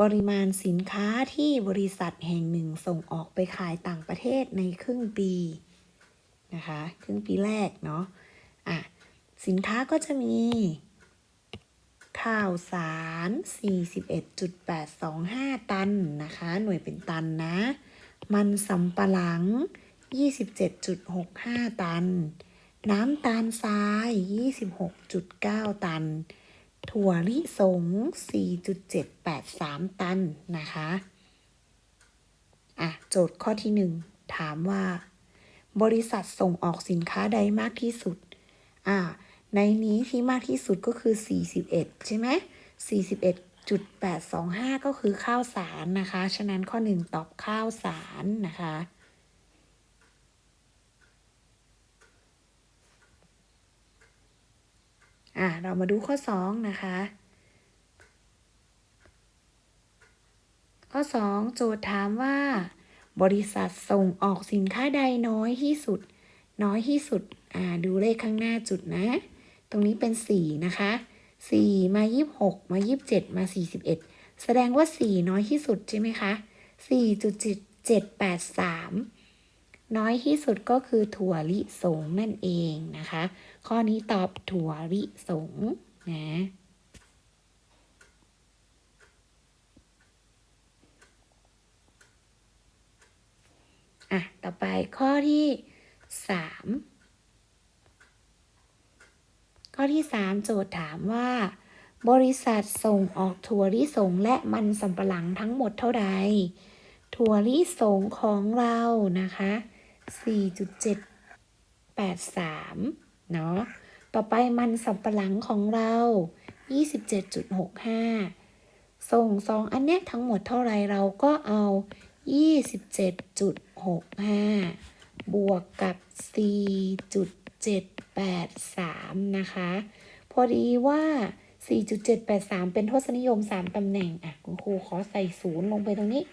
ปริมาณสินค้าที่บริษัทแห่งหนึ่งส่งออกไปขายต่างประเทศในครึ่งปีนะคะครึ่งปีแรกเนาะอะสินค้าก็จะมี ข้าวสาร 41.825 ตันนะคะ หน่วยเป็นตันนะ มันสำปะหลัง 27.65 ตัน น้ำตาลทราย 26.9 ตัน ถั่วลิสง 4.783 ตันนะคะ อะ โจทย์ข้อที่หนึ่งถามว่า บริษัทส่งออกสินค้าใดมากที่สุด อ่า ในนี้ที่มากที่สุดก็คือ 41 ใช่ไหม 41.825 ก็คือข้าวสารนะคะ ฉะนั้นข้อหนึ่งตอบข้าวสารนะคะ อะเรามาดูข้อ 2 นะคะ ข้อ 2 โจทย์ถามว่า บริษัทส่งออกสินค้าใดน้อยที่สุด น้อยที่สุดอ่าดูเลขข้างหน้าจุดนะ ตรงนี้เป็น 4 นะคะ 4 มา 26 มา 27 มา 41 แสดงว่า 4 น้อยที่สุดใช่ไหมคะ4.783 น้อยที่สุดก็คือถั่วลิสงนั่นเองนะคะ ข้อนี้ตอบถั่วลิสงนะอะ ต่อไปข้อที่สามข้อที่สามโจทย์ถามว่า บริษัทส่งออกถั่วลิสงและมันสำปะหลังทั้งหมดเท่าใดถั่วลิสงของเรานะคะ 4.783 เนาะ ต่อไปมันสำปะหลังของเรา 27.65 ส่งสองอันเนี้ยทั้งหมดเท่าไรเราก็เอา 27.65 บวกกับ 4.783 นะคะ พอดีว่า 4.783 เป็นทศนิยม 3 ตำแหน่ง อะ คุณครูขอใส่ศูนย์ลงไปตรงนี้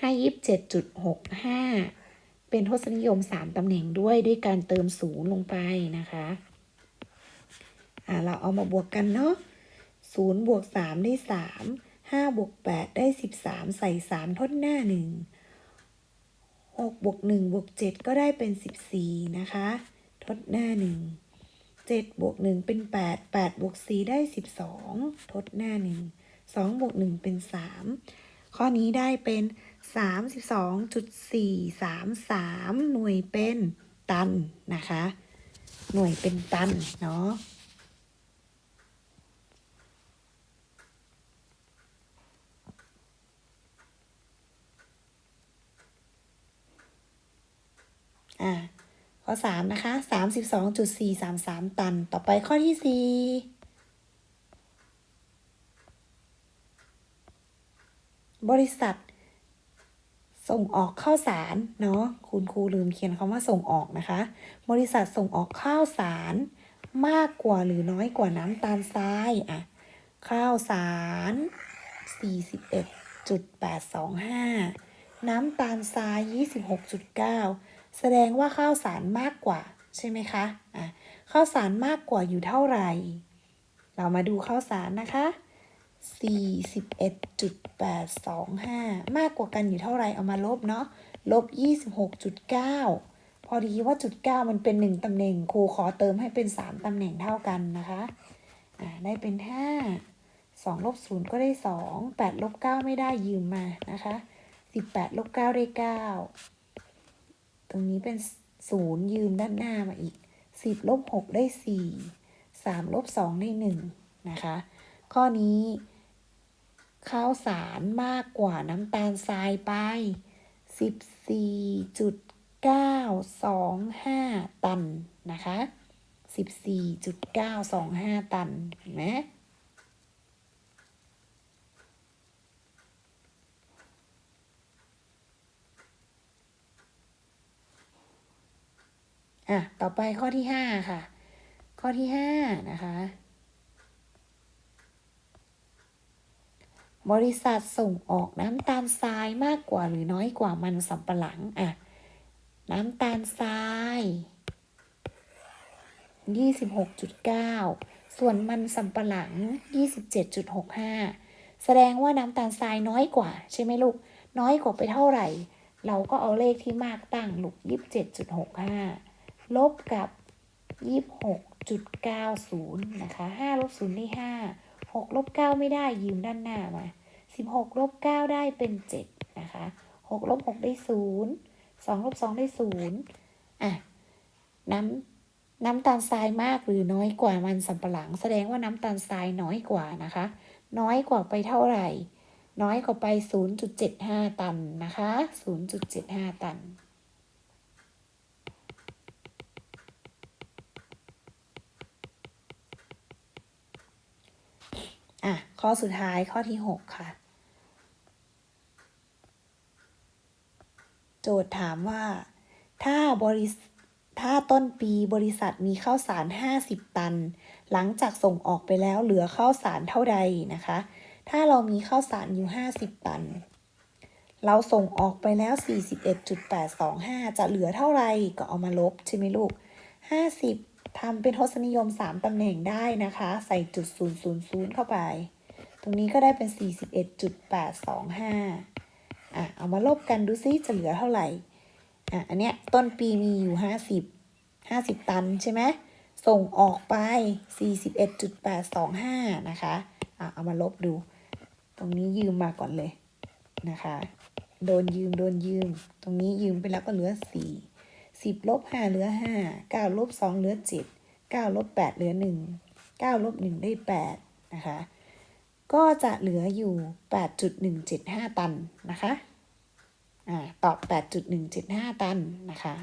ให้ 27.65 เป็นทศนิยม3ตำแหน่งด้วยด้วยการเติมศูนย์ลงไปนะคะอะเราเอามาบวกกันเนาะศูนย์บวกสามได้สามห้าบวกแปดได้สิบสามใส่สามทดหน้าหนึ่งหกบวกหนึ่งบวกเจ็ดก็ได้เป็นสิบสี่นะคะ ทดหน้าหนึ่งเจ็ดบวกหนึ่งเป็นแปดแปดบวกสี่ได้สิบสองทดหน้าหนึ่งสองบวกหนึ่งเป็นสามข้อนี้ได้เป็น สามสิบสองจุดสี่สามสามหน่วยเป็นตันนะคะ หน่วยเป็นตันเนาะอ่าข้อสามนะคะสามสิบสองจุดสี่สามสามตัน ต่อไปข้อที่สี่บริษัท ส่งออกข้าวสารเนาะคุณครูลืมเขียนคำว่าส่งออกนะคะ บริษัทส่งออกข้าวสาร มากกว่าหรือน้อยกว่าน้ำตาลทรายอะข้าวสาร 41.825 น้ำตาลทราย 26.9 แสดงว่าข้าวสารมากกว่าใช่ไหมคะอะข้าวสารมากกว่าอยู่เท่าไหร่ เรามาดูข้าวสารนะคะ 41.825 มากกว่ากันอยู่เท่าไหร่เอามาลบเนาะลบ 26.9 พอดีว่าจุด 9 มันเป็น 1ตำแหน่งครูขอเติมให้เป็น 3ตำแหน่งเท่ากันนะคะอ่าได้เป็น 5 2ลบ0ก็ได้ 2 8ลบ9ไม่ได้ยืมมานะคะ 18ลบ9ได้ 9 ตรงนี้เป็น 0 ยืมด้านหน้ามาอีก 10ลบ6ได้ 4 3ลบ2ได้ 1 นะคะ ข้อนี้ ข้าวสารมากกว่าน้ำตาลทรายไป 14.925 ตันนะคะ 14.925 ตันเห็นไหมอะ ต่อไปข้อที่5ค่ะ ข้อที่5นะคะ บริษัทส่งออกน้ำตาลทรายมากกว่าหรือน้อยกว่ามันสำปะหลังอะน้ำตาลทราย26.9 ส่วนมันสำปะหลัง 27.65 แสดงว่าน้ำตาลทรายน้อยกว่า ใช่ไหมลูก น้อยกว่าไปเท่าไหร่ เราก็เอาเลขที่มากตั้งลูกยี่สิบเจ็ดจุดหกห้าลบกับยี่สิบหกจุดเก้าศูนย์นะคะห้าลบศูนย์ได้ หกลบเก้าไม่ได้ยืมด้านหน้ามาสิบหกลบเก้าได้เป็นเจ็ดนะคะหกลบหกได้ศูนย์สองลบสองได้ศูนย์อะน้ำน้ำตาลทรายมากหรือน้อยกว่ามันสำปะหลัง แสดงว่าน้ำตาลทรายน้อยกว่านะคะ น้อยกว่าไปเท่าไหร่ น้อยกว่าไป 0.75 ตันนะคะ 0.75 ตัน อะ ข้อสุดท้ายข้อที่ 6 ค่ะ โจทย์ถามว่า ถ้าบริถ้าต้นปีบริษัทมีข้าวสาร 50 ตัน หลังจากส่งออกไปแล้วเหลือข้าวสารเท่าใดนะคะ ถ้าเรามีข้าวสารอยู่ 50 ตัน เราส่งออกไปแล้ว 41.825 จะเหลือเท่าไหร่ก็เอามาลบใช่ไหมลูก 50ทำเป็นทศนิยม 3ตำแหน่งได้นะคะ ใส่จุด 000 เข้าไป ตรงนี้ก็ได้เป็น 41.825 อะ เอามาลบกันดูซิจะเหลือเท่าไหร่ อะ อันเนี้ยต้นปีมีอยู่ 50 50 ตันใช่ไหม ส่งออกไป 41.825 นะคะ อะ เอามาลบดู ตรงนี้ยืมมาก่อนเลยนะคะ โดนยืม โดนยืม ตรงนี้ยืมไปแล้วก็เหลือ 4 10ลบ5เหลือ 5 9ลบ2เหลือ 7 9ลบ8เหลือ 1 9ลบ1ได้ 8 นะคะ ก็จะเหลืออยู่ 8.175 ตันนะคะ อ่า ตอบ 8.175 ตันนะคะ